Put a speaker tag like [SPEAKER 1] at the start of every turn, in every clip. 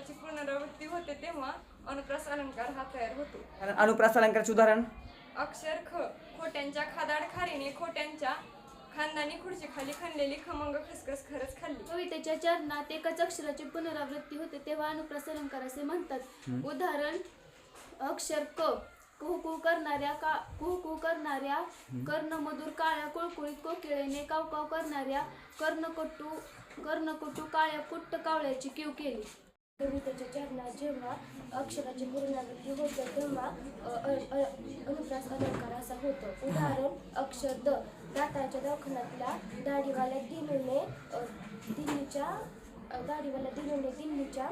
[SPEAKER 1] पुनरावृत्ती होते तेव्हा अनुप्रास अलंकार हा तयार होतो.
[SPEAKER 2] अनुप्रास अलंकाराचे उदाहरण?
[SPEAKER 1] अक्षर ख खोट्यांच्या खादाड खारीने खोट्यांच्या खानदानी खुर्ची खाली खणलेली खमंग खसखस खरंच खाल्ली.
[SPEAKER 3] कवितेच्या चरणात एकाच अक्षराची पुनरावृत्ती होते तेव्हा अनुप्रास अलंकार असे म्हणतात. उदाहरण अक्षर क कुहू करणाऱ्या का कुहू करणाऱ्या कर्णमधुर काळ्या कुळकुळीत कोकिळेने काव काव करणाऱ्या कर्णकटू कर्णकटू काळ्या कुट्ट कावळ्याची किव केली. कवितेच्या चरणात जेव्हा अक्षराची पुनरावृत्ती होते तेव्हा अनुप्रास अलंकार असा होतो. उदाहरण अक्षर द. दाताच्या दवाखान्यातल्या दाढीवाल्या दिनूने अ, दिल्लीच्या दाढीवाल्या दिनूने दिल्लीच्या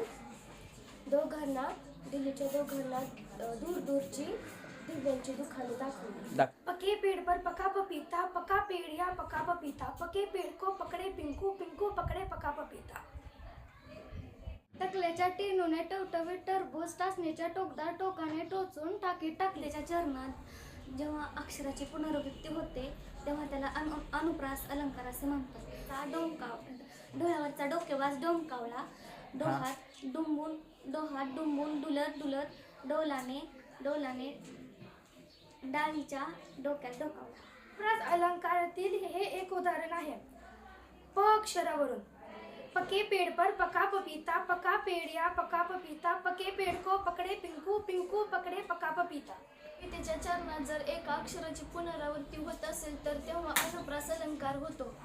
[SPEAKER 3] दोघांना दिल्लीच्या दोघांना दूर दूरची दिव्यांची दुकाने दाखवली.
[SPEAKER 2] दाख
[SPEAKER 4] पके पेड़ पर पका पपीता पका पेड़ या पका पपीता पके पेड़ को पकड़े पिंकू पिंकू पकड़े पका पपीता.
[SPEAKER 3] टकल्याच्या टेनूने टवटवीत टरबूज टाचणीच्या टोकदार टोकाने टोचून टाकीत टाकल्याच्या चरणात जेव्हा अक्षराची पुनरावृत्ती होते तेव्हा त्याला अनु अनुप्रास अलंकार असे म्हणतात. हा डोंकाव डोळ्यावरचा डोकेवास डोंकावला. डोहात डुंबून डोहात डुंबून डुलत डुलत डोलाने डोलाने डावीच्या डोक्यात डोकावला.
[SPEAKER 4] प्रास अलंकारातील हे एक उदाहरण आहे. प अक्षरावरून. पके पेड़ पर पका पपीता पका पेड़ या पका पपीता पके पेड़ को पकड़े पिंकू पिंकू पकड़े पका पपीता।
[SPEAKER 3] त्याच्या चरणात जर एका अक्षराची पुनरावृत्ती होत असेल तर तेव्हा अनुप्रास अलंकार होतो.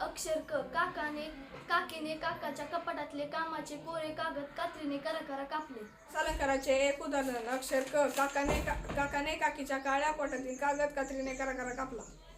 [SPEAKER 3] अक्षर क काकाने काकीने काकाच्या कपाटातले कामाचे कोरे कागद कात्रीने करा करा कापले.
[SPEAKER 1] अलंकाराचे एक उदाहरण अक्षर क काकाने का- काकाने काकीच्या काळ्या पोटातील कागद कात्रीने करा करा कापला.